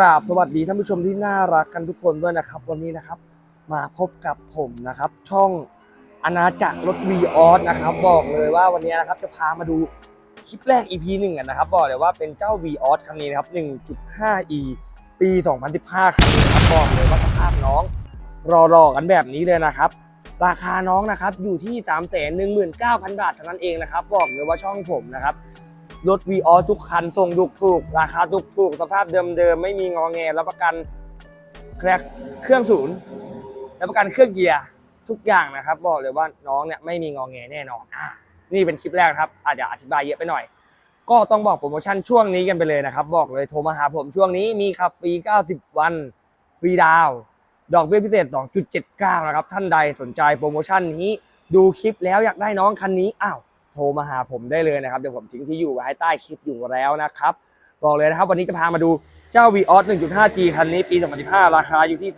ราบสวัสดีท่านผู้ชมที่น่ารักกันทุกคนด้วยนะครับ วันนี้นะครับ มาพบกับผมนะครับ ช่องอาณาจักรรถวีออสนะครับ บอกเลยว่าวันนี้นะครับจะพามาดูคลิปแรก EP หนึ่งนนะครับ บอกเลยว่าเป็นเจ้า v ีออสคันนี้นะครับ 1.5e ปี 2015 คันนี้นะครับบอกเลยว่าสภาพน้อง รอๆกันแบบนี้เลยนะครับ ราคาน้องนะครับอยู่ที่ 3 1 9 0 0 0 บาทเท่านั้นเองนะครับ บอกเลยว่าช่องผมนะครับ รถ v ีออทุกคันส่งถูกถูกราคาถูกถูกสภาพเดิมๆไม่มีงอแงรับประกันแครเครื่องศูนย์รับประกันเครื่องเกียร์ทุกอย่างนะครับ บอกเลยว่าน้องเนี่ยไม่มีงอแงแน่นอนอะนี่เป็นคลิปแรกครับ อาจจะอธิบายเยอะไปหน่อย ก็ต้องบอกโปรโมชั่นช่วงนี้กันไปเลยนะครับ บอกเลยโทรมาหาผมช่วงนี้มีขับฟรี 90 วันฟรีดาวดอกเบี้ยพิเศษ 2.79 นะครับ ท่านใดสนใจโปรโมชั่นนี้ ดูคลิปแล้วอยากได้น้องคันนี้อ้าว โทรมาหาผมได้เลยนะครับ เดี๋ยวผมทิ้งที่อยู่ไว้ใต้คลิปอยู่แล้วนะครับ บอกเลยนะครับวันนี้จะพามาดูเจ้า v ีออส 1.5G คันนี้ปี 2015 ราคาอยู่ที่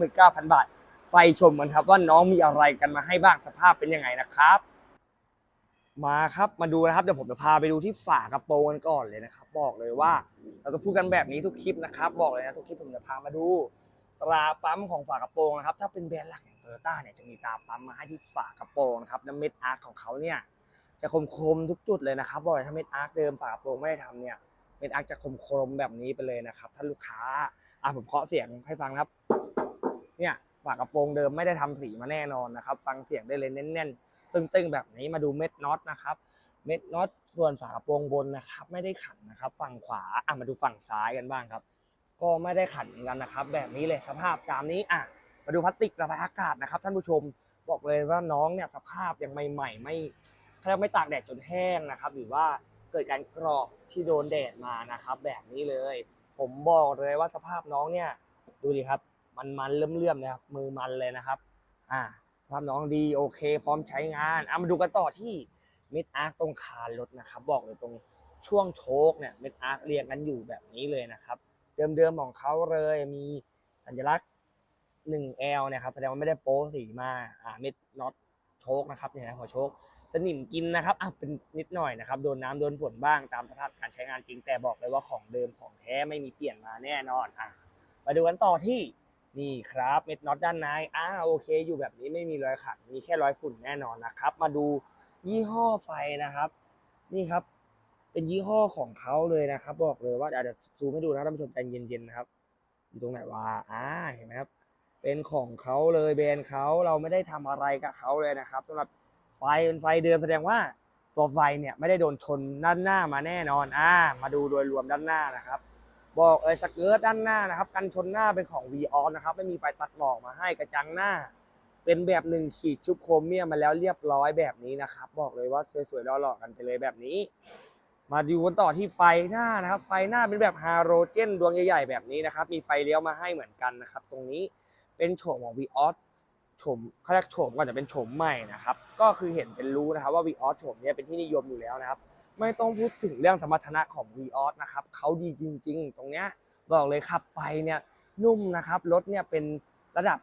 319,000 บาท ไปชมกันครับว่าน้องมีอะไรกันมาให้บ้างสภาพเป็นยังไงนะครับ มาครับมาดูนะครับเดี๋ยวผมจะพาไปดูที่ฝากระโปรงกันก่อนเลยนะครับ บอกเลยว่าเราจะพูดกันแบบนี้ทุกคลิปนะครับ บอกเลยนะทุกคลิปผมจะพามาดูตราปั๊มของฝากระโปรงนะครับ ถ้าเป็นแบรนด์หลักอย่างโตโยต้าเนี่ยจะมีตราปั๊มมาให้ที่ฝากระโปรงนะครับน้ำเม็ดอาร์ของเขาเนี่ย จะคมคมๆทุกจุดเลยนะครับบอกเลยถ้าเม็ดอาร์คเดิมฝากระโปรงไม่ได้ทำเนี่ยเม็ดอาร์คจะคมคมๆแบบนี้ไปเลยนะครับถ้าลูกค้าอะผมเคาะเสียงให้ฟังครับ เนี่ยฝากระโปรงเดิมไม่ได้ทำสีมาแน่นอนนะครับ ฟังเสียงได้เลยแน่นๆ ตึงๆ แบบนี้มาดูเม็ดน็อตนะครับ เม็ดน็อตส่วนฝากระโปรงบนนะครับ ไม่ได้ขันนะครับ ฝั่งขวาอะมาดูฝั่งซ้ายกันบ้างครับ ก็ไม่ได้ขันเหมือนกันนะครับ แบบนี้เลยสภาพตามนี้อะมาดูพลาสติกระบายอากาศนะครับ ท่านผู้ชมบอกเลยว่าน้องเนี่ยสภาพยังใหม่ๆไม่ เขาเรียกไม่ตากแดดจนแห้งนะครับ หรือว่าเกิดการกรอบที่โดนแดดมานะครับ แบบนี้เลย ผมบอกเลยว่าสภาพน้องเนี่ย ดูดิครับ มันมันเลื่อมๆนะครับมือมันเลยนะครับ อ่าสภาพน้องดีโอเค พร้อมใช้งานเอะมาดูกันต่อที่มิดอาร์คตรงคานรถนะครับ บอกเลยตรงช่วงโชคเนี่ยมิดอาร์คเรียงกันอยู่แบบนี้เลยนะครับ เดิมๆของเขาเลยมีสัญลักษณ์ 1L นี่ยครับแสดงว่าไม่ได้โป๊สีมาอ่ามิดน็อตโชคนะครับเนี่ยนะหัวโชค สนิมกินนะครับอะเป็นนิดหน่อยนะครับ โดนน้ำโดนฝนบ้างตามสภาพการใช้งานจริงแต่บอกเลยว่าของเดิมของแท้ไม่มีเปลี่ยนมาแน่นอนอะมาดูกันต่อที่นี่ครับเม็ดน็อตด้านในอ่าโอเค อยู่แบบนี้ไม่มีรอยขัดมีแค่รอยฝุ่นแน่นอนนะครับ มาดูยี่ห้อไฟนะครับ นี่ครับ เป็นยี่ห้อของเขาเลยนะครับ บอกเลยว่าเดี๋ยวซูมให้ดูนะท่านผู้ชมใจเย็นๆนะครับ อยู่ตรงไหนวะอ่าเห็นไหมครับ เป็นของเขาเลยแบรนด์เขาเราไม่ได้ทำอะไรกับเขาเลยนะครับสำหรับ ไฟเป็นไฟเดิมแสดงว่าตัวไฟเนี่ยไม่ได้โดนชนด้านหน้ามาแน่นอนอ่ามาดูโดยรวมด้านหน้านะครับ บอกเออสเกิร์ตด้านหน้านะครับกันชนหน้าเป็นของ v ีออนะครับไม่มีไฟตัดหมอกมาให้กระจังหน้า เป็นแบบหนึ่งขีดชุบโครเมียมมาแล้วเรียบร้อยแบบนี้นะครับ บอกเลยว่าสวยๆหล่อๆกันไปเลยแบบนี้ มาดูกันต่อที่ไฟหน้านะครับ ไฟหน้าเป็นแบบฮาโรเจนดวงใหญ่ๆแบบนี้นะครับ มีไฟเลี้ยวมาให้เหมือนกันนะครับ ตรงนี้เป็นโฉมของ v ีออสโฉมเขาเรียกโฉมก่อนจะเป็นโฉมใหม่นะครับ ก็คือเห็นเป็นรู้นะครับว่า v ีออสโฉมเนี้เป็นที่นิยมอยู่แล้วนะครับ ไม่ต้องพูดถึงเรื่องสมรรถนะของ v ีออสนะครับเขาดีจริง ๆ ตรงเนี้ยบอกเลยขับไปเนี่ยนุ่มนะครับรถเนี่ยเป็นระดับ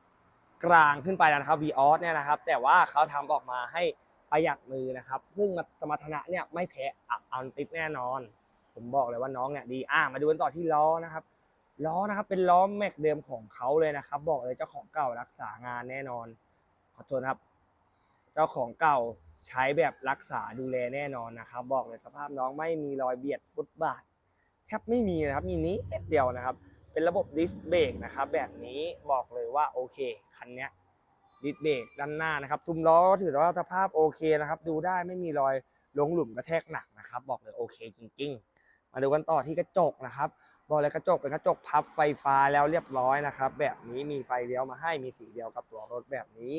กลางขึ้นไปนะครับ v ีออสเนี่ยนะครับ แต่ว่าเขาทำออกมาให้ประหยัดมือนะครับ ซึ่งสมรรถนะเนี่ยไม่แพ้อัพอันติดแน่นอน ผมบอกเลยว่าน้องเนี่ยดีอะมาดูกันต่อที่ล้อนะครับล้อนะครับเป็นล้อแม็กเดิมของเขาเลยนะครับ บอกเลยเจ้าของเก่ารักษางานแน่นอนขอโทษนะครับ จ้าของเก่าใช้แบบรักษาดูแลแน่นอนนะครับ บอกเลยสภาพน้องไม่มีรอยเบียดฟุตบาทแทบไม่มีนะครับมีนี้ดเดียวนะครับ เป็นระบบดิสเบรกนะครับ แบบนี้บอกเลยว่าโอเคคันนี้ดิสเบรกด้านหน้านะครับซุ้มล้อถือว่าสภาพโอเคนะครับ ดูได้ไม่มีรอยลงหลุมกระแทกหนักนะครับ บอกเลยโอเคจริง ๆ มาดูกันต่อที่กระจกนะครับบอกเลยกระจกเป็นกระจกพับไฟฟ้าแล้วเรียบร้อยนะครับ แบบนี้มีไฟเลี้ยวมาให้มีสีเดียวกับตัวรถแบบนี้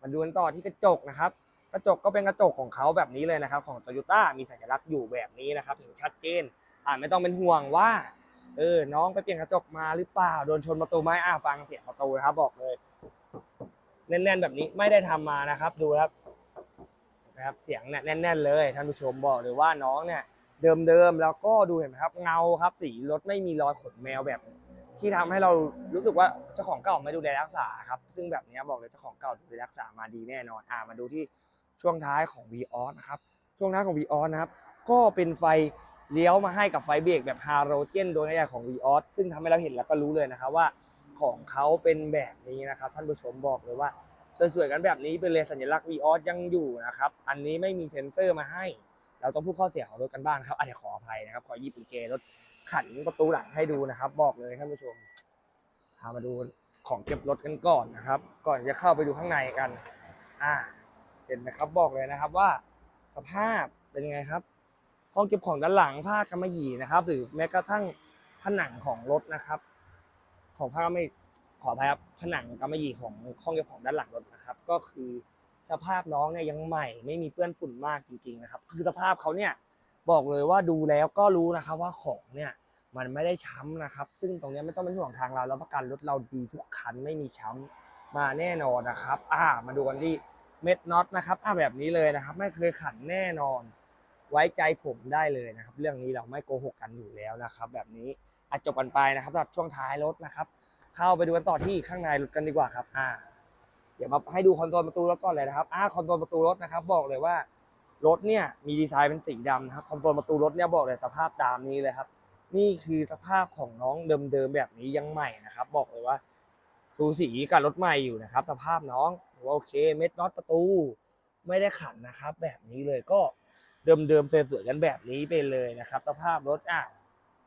มาดูกันต่อที่กระจกนะครับ กระจกก็เป็นกระจกของเขาแบบนี้เลยนะครับ ของโตโยต้ามีสัญลักษณ์อยู่แบบนี้นะครับเห็นชัดเจนอ่าไม่ต้องเป็นห่วงว่าเออน้องไปเปลี่ยนกระจกมาหรือเปล่าโดนชนประตูไหมอ่าฟังเสียงประตูนะครับ บอกเลยแน่นๆแบบนี้ไม่ได้ทำมานะครับ ดูครับนะครับเสียงเนี่ยแน่น ๆ เลยท่านผู้ชมบอกเลยว่าน้องเนี่ยเดิมๆแล้วก็ดูเห็นไหมครับ เงาครับ สีรถไม่มีรอยขนแมวแบบ ที่ทำให้เรารู้สึกว่าเจ้าของเก่าไม่ดูแลรักษาครับซึ่งแบบนี้บอกเลยเจ้าของเก่าดูแลรักษามาดีแน่นอนอ่ามาดูที่ช่วงท้ายของ v ีออสนะครับช่วงท้ายของ v ีออสนะครับก็เป็นไฟเลี้ยวมาให้กับไฟเบรกแบบฮาโลเจนโดยใหญ่ของ v ีออสซึ่งทำให้เราเห็นแล้วก็รู้เลยนะครับว่าของเขาเป็นแบบนี้นะครับท่านผู้ชมบอกเลยว่าสวยๆกันแบบนี้เป็นเลยสัญลักษณ์ v ีออสยังอยู่นะครับอันนี้ไม่มีเซ็นเซอร์มาให้ เราต้องพูดข้อเสียของรถกันบ้างครับอาจจะขออภัยนะครับขอหยิบกุญแจรถ ขันประตูหลังให้ดูนะครับ บอกเลยท่านผู้ชมพามาดูของเก็บรถกันก่อนนะครับ ก่อนจะเข้าไปดูข้างในกัน อ่า เห็นไหมครับบอกเลยนะครับว่าสภาพเป็นยังไงครับ ห้องเก็บของด้านหลังผ้ากำมะหยี่นะครับ หรือแม้กระทั่งผนังของรถนะครับ ของผ้ากำมะขออภัยครับผนังกำมะหยี่ของห้องเก็บของด้านหลังรถนะครับ ก็คือสภาพน้องเนี่ยยังใหม่ไม่มีเปื้อนฝุ่นมากจริง ๆ นะครับ คือสภาพเขาเนี่ย บอกเลยว่าดูแล้วก็รู้นะครับว่าของเนี่ยมันไม่ได้ช้ำนะครับ ซึ่งตรงนี้ไม่ต้องเป็นห่วงทางเราแล้วประกันรถเราดีทุกคันไม่มีช้ำมาแน่นอนนะครับ อ่า มาดูกันที่เม็ดน็อตนะครับอ่าแบบนี้เลยนะครับ ไม่เคยขันแน่นอน ไว้ใจผมได้เลยนะครับ เรื่องนี้เราไม่โกหกกันอยู่แล้วนะครับ แบบนี้อาจจบกันไปนะครับสำหรับช่วงท้ายรถนะครับ เข้าไปดูกันต่อที่ข้างในรถกันดีกว่าครับ อ่า เดี๋ยวมาให้ดูคอนโซลประตูรถก่อนเลยนะครับ อ่าคอนโซลประตูรถนะครับ บอกเลยว่า รถเนี่ยมีดีไซน์เป็นสีดำนะครับคอนโซลประตูรถเนี่ยบอกเลยสภาพตามนี้เลยครับ นี่คือสภาพของน้องเดิมๆแบบนี้ยังใหม่นะครับ บอกเลยว่าสูสีกับรถใหม่อยู่นะครับ สภาพน้องถือว่าโอเคเม็ดน็อตประตู ไม่ได้ขันนะครับ แบบนี้เลยก็เดิมๆเสือๆกันแบบนี้ไปเลยนะครับ สภาพรถอะ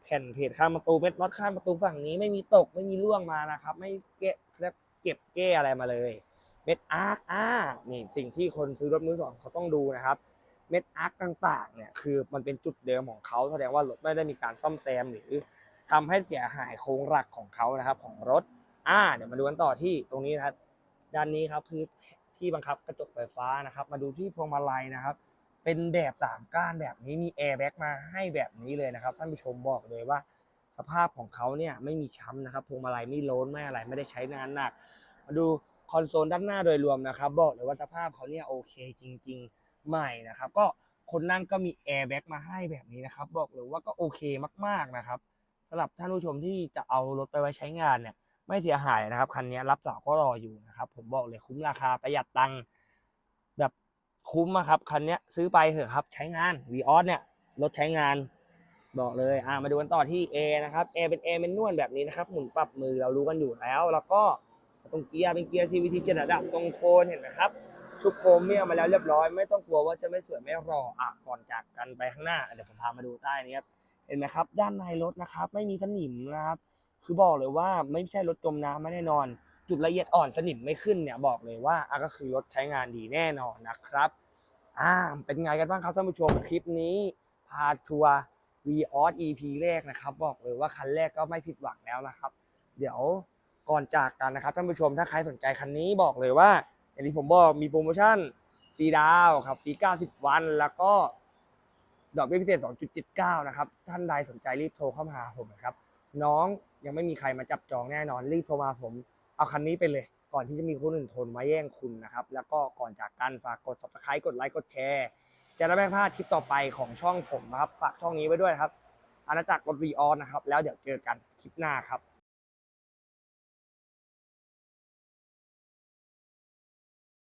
แผ่นเพจข้างประตูเม็ดน็อตข้างประตูฝั่งนี้ไม่มีตกไม่มีร่วงมานะครับ ไม่เก็บเก็บแก้อะไรมาเลย เม็ดอาร์คอ่านี่สิ่งที่คนซื้อรถมือสองเขาต้องดูนะครับ เม็ดอาร์คต่างๆเนี่ยคือมันเป็นจุดเดิมของเขาแสดงว่ารถไม่ได้มีการซ่อมแซมหรือทำให้เสียหายโครงหลักของเขานะครับ ของรถอ่าเดี๋ยวมาดูกันต่อที่ตรงนี้นะครับด้านนี้ครับคือที่บังคับกระจกไฟฟ้านะครับ มาดูที่พวงมาลัยนะครับ เป็นแบบสามก้านแบบนี้มีแอร์แบ็กมาให้แบบนี้เลยนะครับท่านผู้ชมบอกเลยว่า สภาพของเขาเนี่ยไม่มีช้ำนะครับพวงมาลัยไม่โล้นไม่อะไรไม่ได้ใช้งานหนัก มาดูคอนโซลด้านหน้าโดยรวมนะครับ บอกเลยว่าสภาพเขาเนี่ยโอเคจริง ๆ ใหม่นะครับ ก็คนนั่งก็มีแอร์แบ็กมาให้แบบนี้นะครับ บอกเลยว่าก็โอเคมากๆนะครับสำหรับท่านผู้ชมที่จะเอารถไปไว้ใช้งานเนี่ย ไม่เสียหายนะครับคันนี้รับสาวก็รออยู่นะครับ ผมบอกเลยคุ้มราคาประหยัดตังค์แบบคุ้มอะครับคันนี้ซื้อไปเถอะครับ ใช้งานวีออสเนี่ยรถใช้งานบอกเลยอ่ามาดูกันต่อที่ A นะครับ A เป็น A เป็นนวลแบบนี้นะครับหมุนปรับมือเรารู้กันอยู่แล้ว แล้วก็ตรงเกียร์เป็นเกียร์ CVT เจ็ดระดับตรงโคนเห็นไหมครับ ชุบโครเมียมมาแล้วเรียบร้อย ไม่ต้องกลัวว่าจะไม่สวยไม่รออะก่อนจากกันไปข้างหน้าเดี๋ยวผมพามาดูใต้นี้ครับเห็นไหมครับ ด้านในรถนะครับ ไม่มีสนิมนะครับ คือบอกเลยว่าไม่ใช่รถจมน้ำไม่แน่นอน จุดละเอียดอ่อนสนิมไม่ขึ้นเนี่ยบอกเลยว่าอะก็คือรถใช้งานดีแน่นอนนะครับอ่าเป็นไงกันบ้างครับท่านผู้ชมคลิปนี้พาทัวร์ v ีออส EP แรกนะครับ บอกเลยว่าคันแรกก็ไม่ผิดหวังแล้วนะครับ เดี๋ยวก่อนจากกันนะครับท่านผู้ชมถ้าใครสนใจคันนี้บอกเลยว่า อย่างที่ผมบอกมีโปรโมชั่นฟรีดาวน์ครับฟรี90 วัน แล้วก็ดอกเบี้ยพิเศษ 2.79 นะครับ ท่านใดสนใจรีบโทรเข้ามาหาผมนะครับ น้องยังไม่มีใครมาจับจองแน่นอน รีบโทรมาผม เอาคันนี้ไปเลย ก่อนที่จะมีคนอื่นทรมาแย่งคุณนะครับ แล้วก็ก่อนจากกันฝากกด subscribe กดไลค์กดแชร์ จะได้ไม่พลาดคลิปต่อไปของช่องผมนะครับ ฝากช่องนี้ไว้ด้วยครับอาณาจักรรถวีออนนะครับ แล้วเดี๋ยวเจอกันคลิปหน้าครับ